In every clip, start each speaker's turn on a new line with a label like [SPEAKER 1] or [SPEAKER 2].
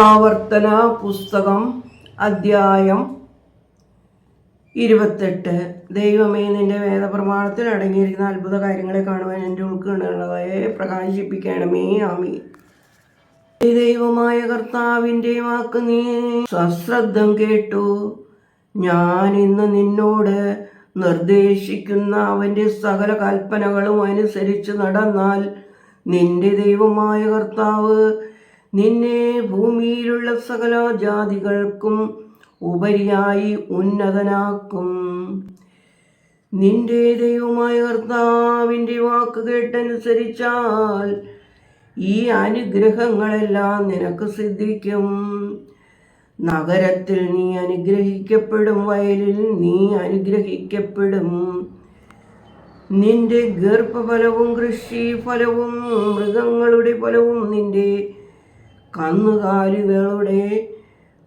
[SPEAKER 1] ആവർത്തന പുസ്തകം അദ്ധ്യായം ഇരുപത്തെട്ട്. ദൈവമേ നിന്റെ വേദപ്രമാണത്തിൽ അടങ്ങിയിരിക്കുന്ന അത്ഭുത കാര്യങ്ങളെ കാണുവാൻ എന്റെ ഉൾക്കുള്ളവയെ പ്രകാശിപ്പിക്കണമേ. ആമി ദൈവമായ കർത്താവിന്റെ വാക്ക് നീ സശ്രദ്ധം കേട്ടു. ഞാൻ ഇന്ന് നിന്നോട് നിർദ്ദേശിക്കുന്ന അവന്റെ സകല കൽപ്പനകളും അനുസരിച്ച് നടന്നാൽ നിന്റെ ദൈവമായ കർത്താവ് നിന്നെ ഭൂമിയിലുള്ള സകല ജാതികൾക്കും ഉപരിയായി ഉന്നതനാക്കും. നിന്റെ ദൈവമായ കർത്താവിന്റെ വാക്ക് കേട്ടനുസരിച്ചാൽ ഈ അനുഗ്രഹങ്ങളെല്ലാം നിനക്ക് സിദ്ധിക്കും. നഗരത്തിൽ നീ അനുഗ്രഹിക്കപ്പെടും വയലിൽ നീ അനുഗ്രഹിക്കപ്പെടും. നിന്റെ ഗർഭഫലവും കൃഷി ഫലവും മൃഗങ്ങളുടെ ഫലവും നിന്റെ കന്നുകാലികളുടെ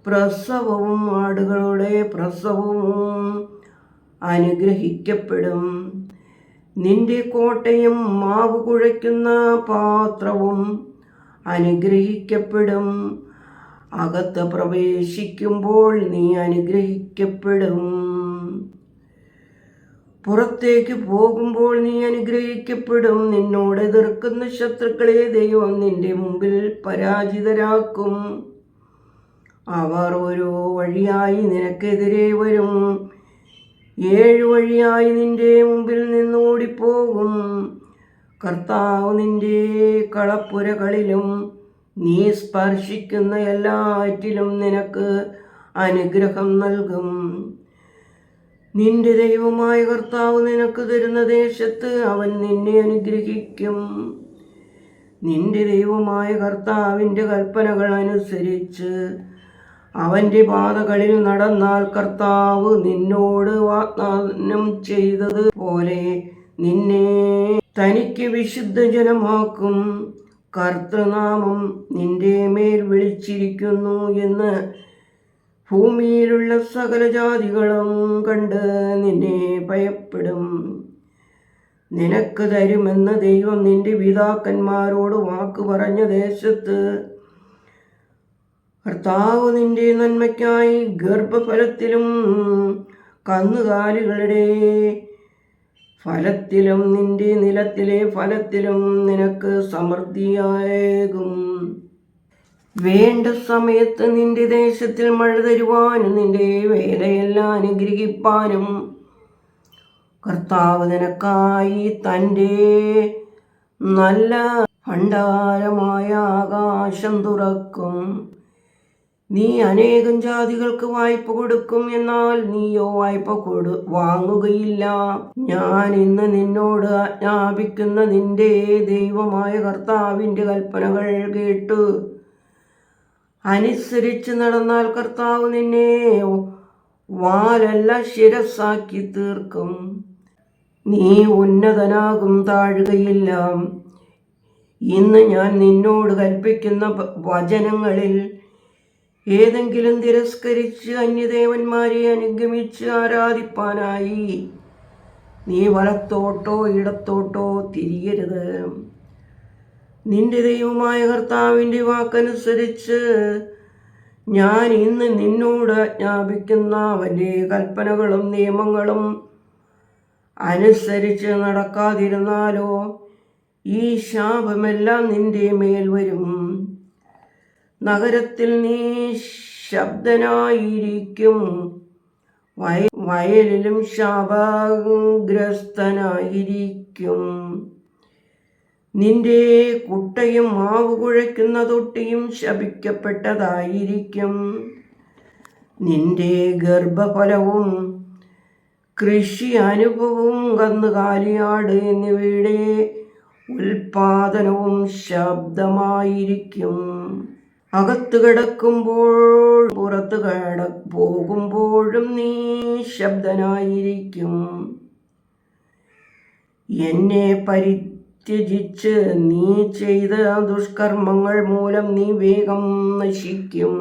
[SPEAKER 1] പ്രസവവും ആടുകളുടെ പ്രസവവും അനുഗ്രഹിക്കപ്പെടും. നിന്റെ കോട്ടയും മാവ് കുഴയ്ക്കുന്ന പാത്രവും അനുഗ്രഹിക്കപ്പെടും. അകത്ത് പ്രവേശിക്കുമ്പോൾ നീ അനുഗ്രഹിക്കപ്പെടും. പുറത്തേക്ക് പോകുമ്പോൾ നീ അനുഗ്രഹിക്കപ്പെടും. നിന്നോട് എതിർക്കുന്ന ശത്രുക്കളെ ദൈവം നിന്റെ മുമ്പിൽ പരാജിതരാക്കും. അവർ ഓരോ വഴിയായി നിനക്കെതിരെ വരും. ഏഴ് വഴിയായി നിന്റെ മുമ്പിൽ നിന്ന് ഓടിപ്പോകും. കർത്താവ് നിന്റെ കളപ്പുരകളിലും നീ സ്പർശിക്കുന്ന എല്ലാറ്റിലും നിനക്ക് അനുഗ്രഹം നൽകും. നിന്റെ ദൈവമായ കർത്താവ് നിനക്ക് തരുന്ന ദേശത്ത് അവൻ നിന്നെ അനുഗ്രഹിക്കും. നിന്റെ ദൈവമായ കർത്താവിന്റെ കൽപ്പനകൾ അനുസരിച്ച് അവന്റെ പാതകളിൽ നടന്നാൽ കർത്താവ് നിന്നോട് വാഗ്ദാനം ചെയ്തത് പോലെ നിന്നെ തനിക്ക് വിശുദ്ധ ജനമാക്കും. കർത്തനാമം നിന്റെ മേൽ വിളിച്ചിരിക്കുന്നു എന്ന് ഭൂമിയിലുള്ള സകല ജാതികളും കണ്ട് നിന്നെ ഭയപ്പെടും. നിനക്ക് തരുമെന്ന് ദൈവം നിന്റെ പിതാക്കന്മാരോട് വാക്ക് പറഞ്ഞ ദേശത്ത് കർത്താവ് നിന്റെ നന്മയ്ക്കായി ഗർഭഫലത്തിലും കന്നുകാലികളുടെ ഫലത്തിലും നിന്റെ നിലത്തിലെ ഫലത്തിലും നിനക്ക് സമൃദ്ധിയായേകും. വേണ്ട സമയത്ത് നിന്റെ ദേശത്തിൽ മഴ തരുവാനും നിന്റെ വേലയെല്ലാം അനുഗ്രഹിപ്പാനും കർത്താവ് നിനക്കായി തന്റെ നല്ല ഭണ്ഡാരമായ ആകാശം തുറക്കും. നീ അനേകം ജാതികൾക്ക് വായ്പ കൊടുക്കും എന്നാൽ നീയോ വായ്പ കൊടു വാങ്ങുകയില്ല. ഞാൻ ഇന്ന് നിന്നോട് ആജ്ഞാപിക്കുന്ന നിന്റെ ദൈവമായ കർത്താവിന്റെ കൽപ്പനകൾ കേട്ടു അനുസരിച്ച് നടന്നാൽ കർത്താവ് നിന്നെ വാലല്ല ശിരസാക്കി തീർക്കും. നീ ഉന്നതനാകും താഴുകയില്ല. ഇന്ന് ഞാൻ നിന്നോട് കൽപ്പിക്കുന്ന വചനങ്ങളിൽ ഏതെങ്കിലും തിരസ്കരിച്ച് അന്യദേവന്മാരെ അനുഗമിച്ച് ആരാധിപ്പാനായി. നീ വലത്തോട്ടോ ഇടത്തോട്ടോ തിരിയരുത്. നിന്റെ ദൈവമായ കർത്താവിന്റെ വാക്കനുസരിച്ച് ഞാൻ ഇന്ന് നിന്നോട് ആജ്ഞാപിക്കുന്ന അവന്റെ കൽപ്പനകളും നിയമങ്ങളും അനുസരിച്ച് നടക്കാതിരുന്നാലോ ഈ ശാപമെല്ലാം നിന്റെ മേൽ വരും. നഗരത്തിൽ നീ ശബ്ദനായിരിക്കും. വയ വയലിലും ശാപഗ്രസ്തനായിരിക്കും നിന്റെ കുട്ടയും മാവ് കുഴയ്ക്കുന്ന തൊട്ടിയും ശപിക്കപ്പെട്ടതായിരിക്കും. നിന്റെ ഗർഭഫലവും കൃഷി അനുഭവവും കന്നുകാലിയാട് എന്നിവയുടെ ഉൽപാദനവും ശബ്ദമായിരിക്കും. അകത്ത് കിടക്കുമ്പോൾ പുറത്ത് കട പോകുമ്പോഴും നീ ശബ്ദനായിരിക്കും. എന്നെ പരിത്യജിച്ച് നീ ചെയ്ത ദുഷ്കർമ്മങ്ങൾ മൂലം നീ വേഗം നശിക്കും.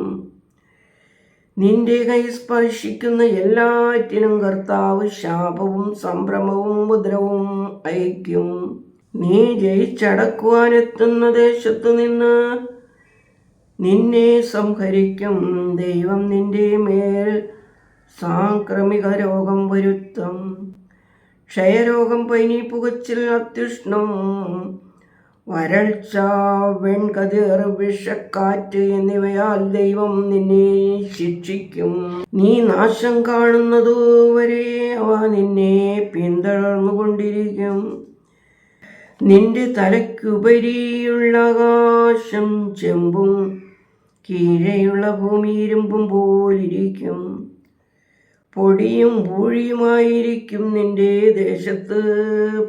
[SPEAKER 1] നിന്റെ കൈ സ്പർശിക്കുന്ന എല്ലാറ്റിനും കർത്താവ് ശാപവും സംഭ്രമവും മുദ്രവും അയക്കും നീ ജയിച്ചടക്കുവാനെത്തുന്ന ദേശത്തു നിന്ന് നിന്നെ സംഹരിക്കും. ദൈവം നിന്റെ മേൽ സാംക്രമിക രോഗം വരുത്തും. ക്ഷയരോഗം പൈനി പുകച്ചിൽ അത്യുഷ്ണം വരൾച്ച വെൺകതിർ വിഷക്കാറ്റ് എന്നിവയാൽ ദൈവം നിന്നെ ശിക്ഷിക്കും. നീ നാശം കാണുന്നതുവരെ അവ നിന്നെ പിന്തുടർന്നുകൊണ്ടിരിക്കും നിന്റെ തലയ്ക്കുപരിയുള്ള ആകാശം ചെമ്പും കീഴെയുള്ള ഭൂമി ഇരുമ്പും പോലിരിക്കും. പൊടിയും പൂഴിയുമായിരിക്കും നിന്റെ ദേശത്ത്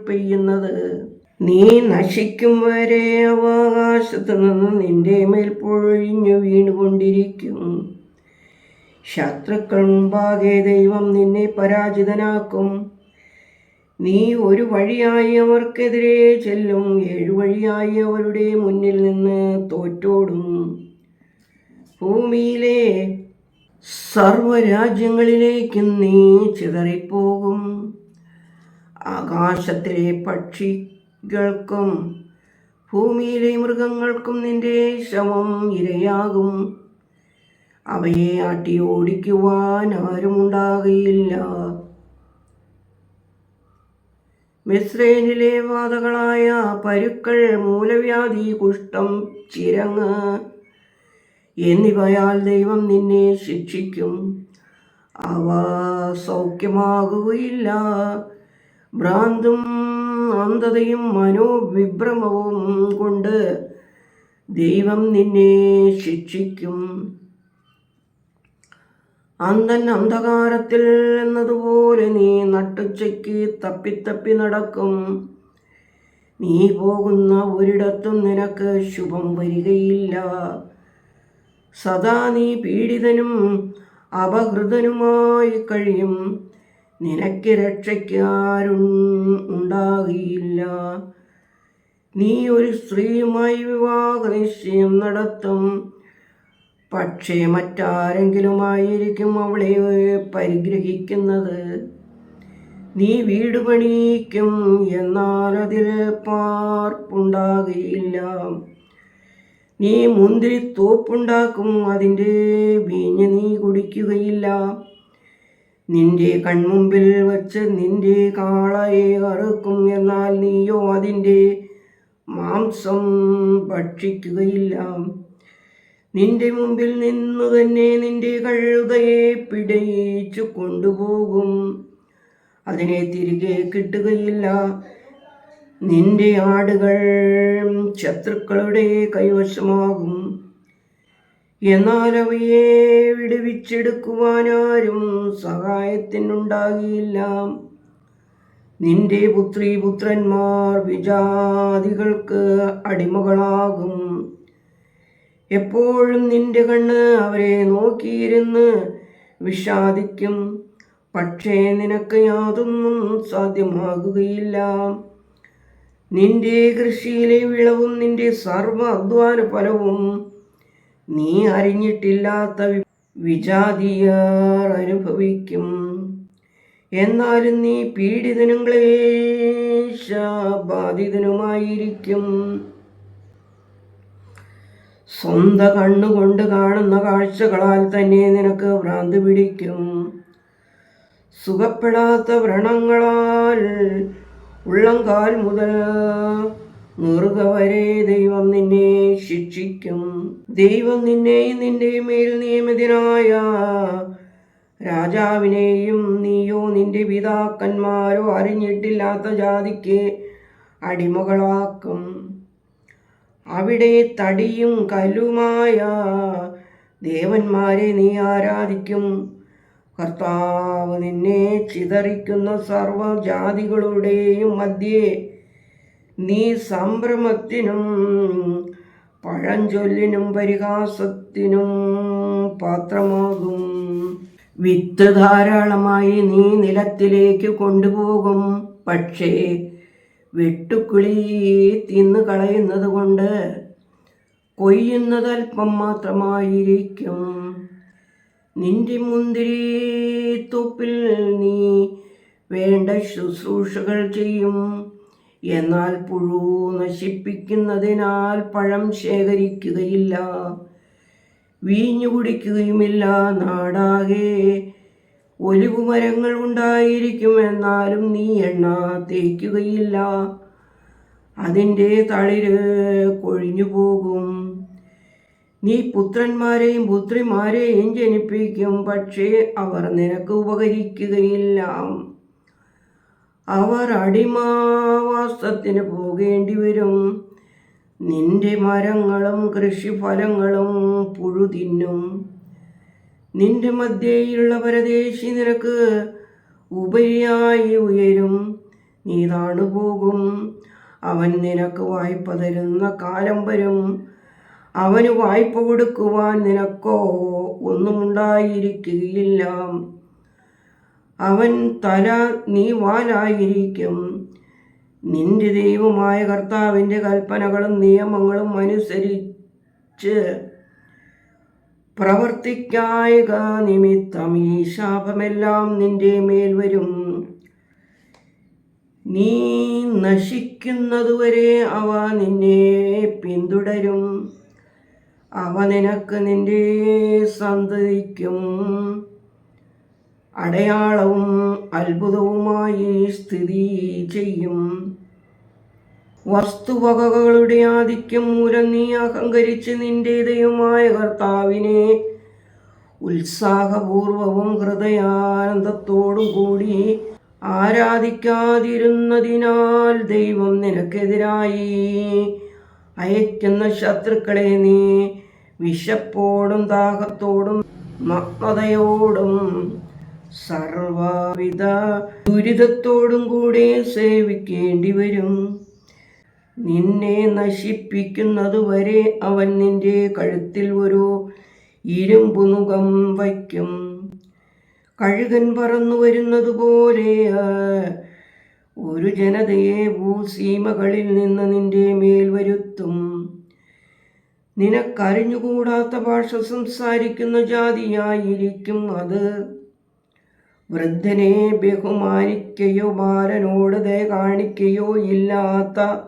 [SPEAKER 1] പെയ്യുന്നത്. നീ നശിക്കും വരെ അവകാശത്ത് നിന്ന് നിന്റെ മേൽ പൊഴിഞ്ഞു വീണുകൊണ്ടിരിക്കും. ശത്രുക്കൾ മുമ്പാകെ ദൈവം നിന്നെ പരാജിതനാക്കും. നീ ഒരു വഴിയായി അവർക്കെതിരെ ചെല്ലും ഏഴു വഴിയായി അവരുടെ മുന്നിൽ നിന്ന് തോറ്റോടും. ഭൂമിയിലെ സർവരാജ്യങ്ങളിലേക്കും നീ ചിതറിപ്പോകും. ആകാശത്തിലെ പക്ഷികൾക്കും ഭൂമിയിലെ മൃഗങ്ങൾക്കും നിന്റെ ശവം ഇരയാകും. അവയെ ആട്ടി ഓടിക്കുവാൻ ആരുമുണ്ടാകയില്ല. മിശ്രേനിലെ വാതകളായ പരുക്കൾ മൂലവ്യാധി കുഷ്ഠം ചിരങ്ങ്. എന്നിവയാൽ ദൈവം നിന്നെ ശിക്ഷിക്കും. അവ സൗഖ്യമാകുകയില്ല. ഭ്രാന്തും അന്ധതയും മനോവിഭ്രമവും കൊണ്ട് ദൈവം നിന്നെ ശിക്ഷിക്കും. അന്ധൻ അന്ധകാരത്തിൽ എന്നതുപോലെ നീ നട്ടുച്ചയ്ക്ക് തപ്പിത്തപ്പി നടക്കും. നീ പോകുന്ന ഒരിടത്തും നിനക്ക് ശുഭം വരികയില്ല. സദാ നീ പീഡിതനും അപഹൃതനുമായി കഴിയും. നിനക്ക് രക്ഷയ്ക്കാരും ഉണ്ടാകിയില്ല. നീ ഒരു സ്ത്രീയുമായി വിവാഹ നിശ്ചയം നടത്തും. പക്ഷേ മറ്റാരെങ്കിലുമായിരിക്കും അവളെ പരിഗ്രഹിക്കുന്നത്. നീ വീട് പണിയിക്കും എന്നാൽ അതിൽ പാർപ്പുണ്ടാകുകയില്ല നീ മുന്തിരി തോപ്പുണ്ടാക്കും അതിന്റെ വീഞ്ഞ് നീ കുടിക്കുകയില്ല. നിന്റെ കൺമുമ്പിൽ വച്ച് നിന്റെ കാളയെ അറുക്കും എന്നാൽ നീയോ അതിന്റെ മാംസം ഭക്ഷിക്കുകയില്ല. നിന്റെ മുമ്പിൽ നിന്നു തന്നെ നിന്റെ കഴുതയെ പിടയിച്ചു കൊണ്ടുപോകും. അതിനെ തിരികെ കിട്ടുകയില്ല. നിന്റെ ആടുകൾ ശത്രുക്കളുടെ കൈവശമാകും. എന്നാൽ അവയെ വിടുവിച്ചെടുക്കുവാനാരും സഹായത്തിനുണ്ടാകിയില്ല നിന്റെ പുത്രി പുത്രന്മാർ വിജാതികൾക്ക് അടിമകളാകും. എപ്പോഴും നിന്റെ കണ്ണ് അവരെ നോക്കിയിരുന്ന് വിഷാദിക്കും. പക്ഷേ നിനക്ക് യാതൊന്നും സാധ്യമാകുകയില്ല. നിന്റെ കൃഷിയിലെ വിളവും നിന്റെ സർവ അധ്വാന ഫലവും നീ അറിഞ്ഞിട്ടില്ലാത്ത വിജാതിയർ അനുഭവിക്കും. എന്നാലും നീ പീഡിതനും ക്ലേശബാധിതനുമായിരിക്കും സ്വന്ത കണ്ണുകൊണ്ട് കാണുന്ന കാഴ്ചകളാൽ തന്നെ നിനക്ക് ഭ്രാന്ത് പിടിക്കും. സുഖപ്പെടാത്ത വ്രണങ്ങളാൽ ഉള്ളംകാൽ മുതൽ മുറുക വരെ ദൈവം നിന്നെ ശിക്ഷിക്കും. ദൈവം നിന്നെയും നിന്റെ മേൽ നിയമിതനായ രാജാവിനെയും നീയോ നിന്റെ പിതാക്കന്മാരോ അറിഞ്ഞിട്ടില്ലാത്ത ജാതിക്ക് അടിമകളാക്കും. അവിടെ തടിയും കല്ലുമായ ദേവന്മാരെ നീ ആരാധിക്കും. കർത്താവ് നിന്നെ ചിതറിക്കുന്ന സർവജാതികളുടെയും മധ്യേ നീ സംഭ്രമത്തിനും പഴഞ്ചൊല്ലിനും പരിഹാസത്തിനും പാത്രമാകും. വിത്ത് ധാരാളമായി നീ നിലത്തിലേക്ക് കൊണ്ടുപോകും. പക്ഷേ വെട്ടുക്കിളി തിന്നു കളയുന്നത് കൊണ്ട് കൊയ്യുന്നതൽപ്പം മാത്രമായിരിക്കും. നിന്റെ മുന്തിരി തൊപ്പിൽ നീ വേണ്ട ശുശ്രൂഷകൾ ചെയ്യും. എന്നാൽ പുഴു നശിപ്പിക്കുന്നതിനാൽ പഴം ശേഖരിക്കുകയില്ല. വീഞ്ഞു കുടിക്കുകയുമില്ല. നാടാകെ ഒലിവു മരങ്ങൾ ഉണ്ടായിരിക്കും. എന്നാലും നീ എണ്ണ തേക്കുകയില്ല. അതിന്റെ തളിര് കൊഴിഞ്ഞു പോകും നീ പുത്രന്മാരെയും പുത്രിമാരെയും ജനിപ്പിക്കും പക്ഷേ അവർ നിനക്ക് ഉപകരിക്കുകയില്ല. അവർ അടിമാവാസത്തിന് പോകേണ്ടി വരും നിന്റെ മരങ്ങളും കൃഷിഫലങ്ങളും പുഴു തിന്നും നിന്റെ മധ്യയിലുള്ള പരദേശി നിനക്ക് ഉപരിയായി ഉയരും. നീ താണുപോകും. അവൻ നിനക്ക് വായ്പ തരുന്ന കാലം വരും. അവന് വായ്പ കൊടുക്കുവാൻ നിനക്കോ ഒന്നുമുണ്ടായിരിക്കുകയില്ല. അവൻ തല നീ വാലായിരിക്കും നിന്റെ ദൈവമായ കർത്താവിന്റെ കൽപ്പനകളും നിയമങ്ങളും അനുസരിച്ച് പ്രവർത്തിക്കായക നിമിത്തം ഈ ശാപമെല്ലാം നിന്റെ മേൽ വരും. നീ നശിക്കുന്നതുവരെ അവ നിന്നെ പിന്തുടരും. അവ നിനക്ക് നിന്റെ സന്തതിക്കും അടയാളവും അത്ഭുതവുമായി സ്ഥിതി ചെയ്യും. വസ്തുവകകളുടെ ആധിക്യം മൂലം നീ അഹങ്കരിച്ച് നിന്റെ ദൈവമായ കർത്താവിനെ ഉത്സാഹപൂർവവും ഹൃദയാനന്ദത്തോടും കൂടി ആരാധിക്കാതിരുന്നതിനാൽ ദൈവം നിനക്കെതിരായി അയക്കുന്ന ശത്രുക്കളെ നീ വിശപ്പോടും ദാഹത്തോടും നഗ്നതയോടും സർവവിധ ദുരിതത്തോടും കൂടെ സേവിക്കേണ്ടി വരും. നിന്നെ നശിപ്പിക്കുന്നതുവരെ അവൻ നിന്റെ കഴുത്തിൽ ഒരു ഇരുമ്പു മുഖം വയ്ക്കും. കഴുകൻ പറന്നു വരുന്നത് പോലെ ഒരു ജനതയെ ഭൂസീമകളിൽ നിന്ന് നിന്റെ മേൽ വരുത്തും. നിനക്കറിഞ്ഞുകൂടാത്ത ഭാഷ സംസാരിക്കുന്ന ജാതിയായിരിക്കും അത്. വൃദ്ധനെ ബഹുമാനിക്കുകയോ ബാലനോട് ദയ കാണിക്കുകയോ ഇല്ലാത്ത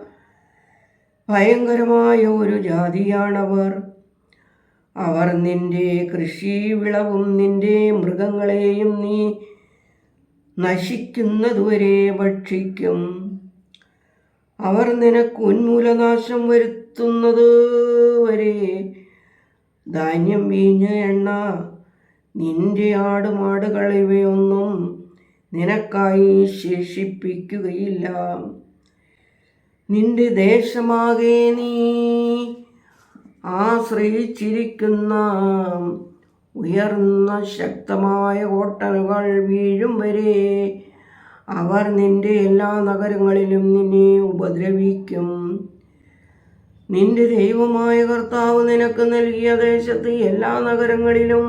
[SPEAKER 1] ഭയങ്കരമായ ഒരു ജാതിയാണവർ. അവർ നിന്റെ കൃഷി വിളവും നിന്റെ മൃഗങ്ങളെയും നീ നശിക്കുന്നതുവരെ ഭക്ഷിക്കും. അവർ നിനക്ക് ഉന്മൂലനാശം വരുത്തുന്നത് വരെ ധാന്യം വീഞ്ഞ് എണ്ണ നിന്റെ ആടുമാടുകൾ ഇവയൊന്നും നിനക്കായി ശേഷിപ്പിക്കുകയില്ല. നിന്റെ ദേശമാകെ നീ ആശ്രയിച്ചിരിക്കുന്ന ഉയർന്ന ശക്തമായ കോട്ടകൾ വീഴും വരെ അവർ നിന്റെ എല്ലാ നഗരങ്ങളിലും നിന്നെ ഉപദ്രവിക്കും. നിന്റെ ദൈവമായ കർത്താവ് നിനക്ക് നൽകിയ ദേശത്ത് എല്ലാ നഗരങ്ങളിലും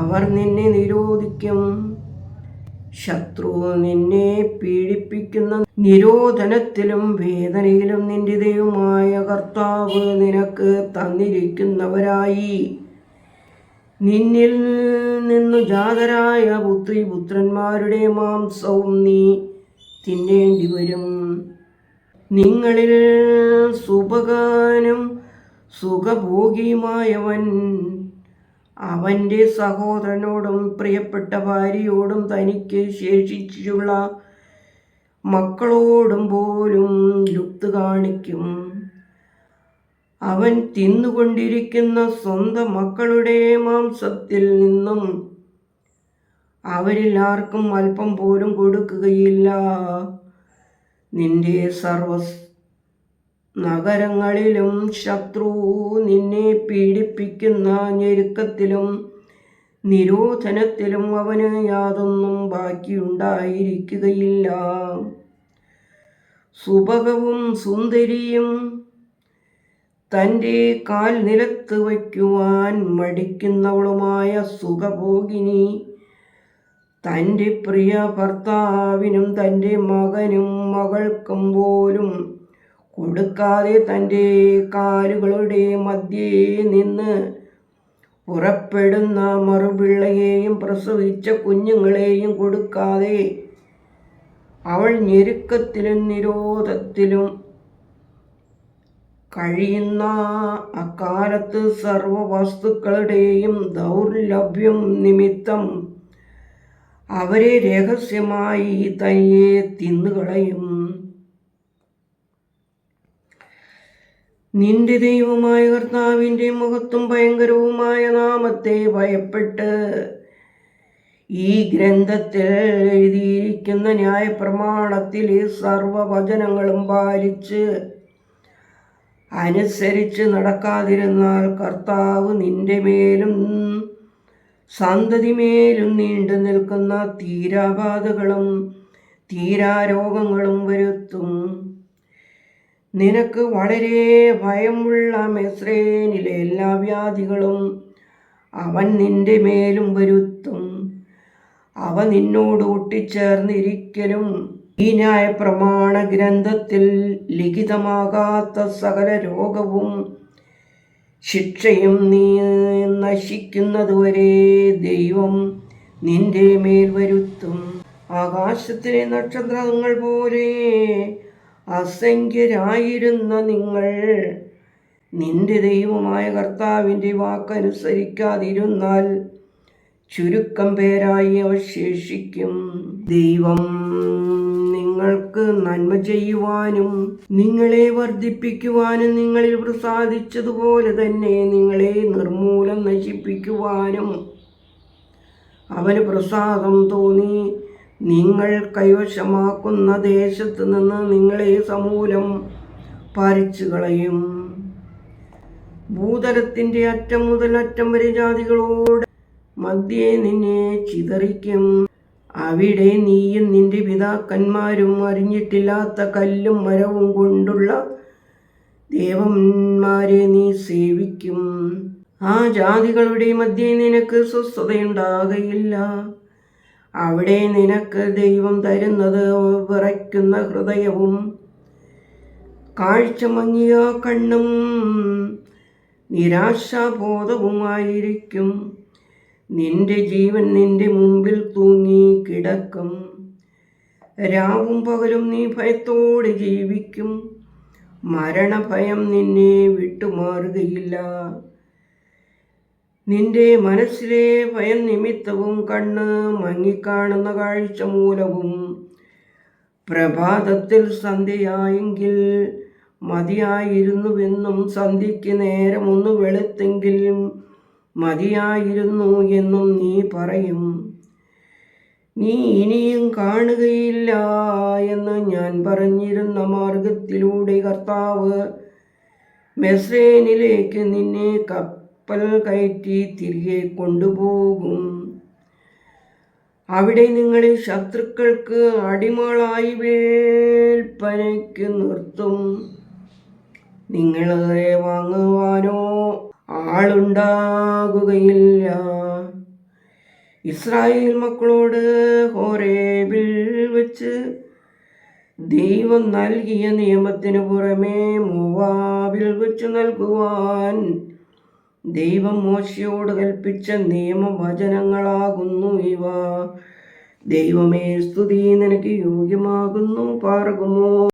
[SPEAKER 1] അവർ നിന്നെ നിരോധിക്കും. ശത്രു നിന്നെ പീഡിപ്പിക്കുന്ന നിരോധനത്തിലും വേദനയിലും നിന്റെ ദൈവമായ കർത്താവ് നിനക്ക് തന്നിരിക്കുന്നവരായി. നിന്നിൽ നിന്നു ജാതരായ പുത്രി പുത്രന്മാരുടെ മാംസവും നീ തിന്നേണ്ടി വരും നിങ്ങളിൽ സുഭകാനും സുഖഭോഗിയുമായവൻ അവന്റെ സഹോദരനോടും പ്രിയപ്പെട്ട ഭാര്യയോടും തനിക്ക് ശേഷിച്ചുള്ള മക്കളോടും പോലും ലുപ്ത് കാണിക്കും. അവൻ തിന്നുകൊണ്ടിരിക്കുന്ന സ്വന്തം മക്കളുടെ മാംസത്തിൽ നിന്നും അവരിൽ ആർക്കും അല്പം പോലും കൊടുക്കുകയില്ല. നിന്റെ സർവ നഗരങ്ങളിലും ശത്രു നിന്നെ പീഡിപ്പിക്കുന്ന ഞെരുക്കത്തിലും നിരോധനത്തിലും അവന് യാതൊന്നും ബാക്കിയുണ്ടായിരിക്കുകയില്ല. സുഭകവും സുന്ദരിയും തന്റെ കാൽ നിലത്ത് വയ്ക്കുവാൻ മടിക്കുന്നവളുമായ സുഖഭോഗിനി തന്റെ പ്രിയ ഭർത്താവിനും തന്റെ മകനും മകൾക്കും പോലും കൊടുക്കാതെ തന്റെ കാലുകളുടെ മധ്യേ നിന്ന് പുറപ്പെടുന്ന മറുപിള്ളയെയും പ്രസവിച്ച കുഞ്ഞുങ്ങളെയും കൊടുക്കാതെ അവൾ ഞെരുക്കത്തിലും നിരോധത്തിലും കഴിയുന്ന അക്കാലത്ത് സർവ വസ്തുക്കളുടെയും ദൗർലഭ്യം നിമിത്തം അവരെ രഹസ്യമായി തനിയെ തിന്നുകളയും. നിന്റെ ദൈവമായ കർത്താവിന്റെ മുഖത്തും ഭയങ്കരവുമായ നാമത്തെ ഭയപ്പെട്ട് ഈ ഗ്രന്ഥത്തിൽ എഴുതിയിരിക്കുന്ന ന്യായപ്രമാണത്തിലെ സർവവചനങ്ങളും പാലിച്ച് അനുസരിച്ച് നടക്കാതിരുന്നാൽ കർത്താവ് നിന്റെ മേലും സന്തതിമേലും നീണ്ടു നിൽക്കുന്ന തീരാബാധകളും തീരാരോഗങ്ങളും വരുത്തും. നിനക്ക് വളരെ ഭയമുള്ള മെസ്രേനിലെ എല്ലാ വ്യാധികളും അവൻ നിന്റെ മേലും വരുത്തും. അവ നിന്നോട് ഒട്ടിച്ചേർന്നിരിക്കലും ഈ ന്യായ പ്രമാണ ഗ്രന്ഥത്തിൽ ലിഖിതമാകാത്ത സകല രോഗവും ശിക്ഷയും നീ നശിക്കുന്നതുവരെ ദൈവം നിന്റെ മേൽ വരുത്തും. ആകാശത്തിലെ നക്ഷത്രങ്ങൾ പോലെ അസംഖ്യരായിരുന്ന നിങ്ങൾ നിന്റെ ദൈവമായ കർത്താവിന്റെ വാക്കനുസരിക്കാതിരുന്നാൽ ചുരുക്കം പേരായി അവശേഷിക്കും. ദൈവം നിങ്ങൾക്ക് നന്മ ചെയ്യുവാനും നിങ്ങളെ വർദ്ധിപ്പിക്കുവാനും നിങ്ങളിൽ പ്രസാദിച്ചതുപോലെ തന്നെ നിങ്ങളെ നിർമൂലം നശിപ്പിക്കുവാനും അവന് പ്രസാദം തോന്നി. നിങ്ങൾ കൈവശമാക്കുന്ന ദേശത്ത് നിന്ന് നിങ്ങളെ സമൂലം പറിച്ചു കളയും. ഭൂതലത്തിന്റെ അറ്റം മുതൽ അറ്റം വരെ ജാതികളോട് മധ്യേ നിന്നെ ചിതറിക്കും. അവിടെ നീയും നിന്റെ പിതാക്കന്മാരും അറിഞ്ഞിട്ടില്ലാത്ത കല്ലും മരവും കൊണ്ടുള്ള ദേവന്മാരെ നീ സേവിക്കും. ആ ജാതികളുടെ മധ്യേ നിനക്ക് സ്വസ്ഥതയുണ്ടാകയില്ല. അവിടെ നിനക്ക് ദൈവം തരുന്നത് വിറയ്ക്കുന്ന ഹൃദയവും കാഴ്ച മങ്ങിയ കണ്ണും നിരാശാബോധവുമായിരിക്കും. നിന്റെ ജീവൻ നിന്റെ മുമ്പിൽ തൂങ്ങി കിടക്കും. രാവും പകലും നീ ഭയത്തോടെ ജീവിക്കും. മരണഭയം നിന്നെ വിട്ടുമാറുകയില്ല. നിന്റെ മനസ്സിലെ ഭയം നിമിത്തവും കണ്ണ് മങ്ങിക്കാണുന്ന കാഴ്ച മൂലവും പ്രഭാതത്തിൽ സന്ധ്യയായെങ്കിൽ മതിയായിരുന്നുവെന്നും സന്ധ്യയ്ക്ക് നേരമൊന്ന് വെളുത്തെങ്കിലും മതിയായിരുന്നു എന്നും നീ പറയും. നീ ഇനിയും കാണുകയില്ല എന്ന് ഞാൻ പറഞ്ഞിരുന്ന മാർഗത്തിലൂടെ കർത്താവ് മെസ്രേനിലേക്ക് നിന്നെ കപ്പൽ കയറ്റി തിരികെ കൊണ്ടുപോകും. അവിടെ നിങ്ങളെ ശത്രുക്കൾക്ക് അടിമകളായി വേൽപ്പനയ്ക്ക് നിർത്തും. നിങ്ങളെ വാങ്ങുവാനോ ആളുണ്ടാകുകയില്ല. ഇസ്രായേൽ മക്കളോട് ഹോരേബിൽ വെച്ച് ദൈവം നൽകിയ നിയമത്തിന് പുറമേ മൂവാവിൽ വെച്ച് നൽകുവാൻ ദൈവം മോശയോട് കൽപ്പിച്ച നിയമവചനങ്ങളാകുന്നു ഇവ. ദൈവമേ സ്തുതി നിനക്ക് യോഗ്യമാകുന്നു പാർക്കുമോ?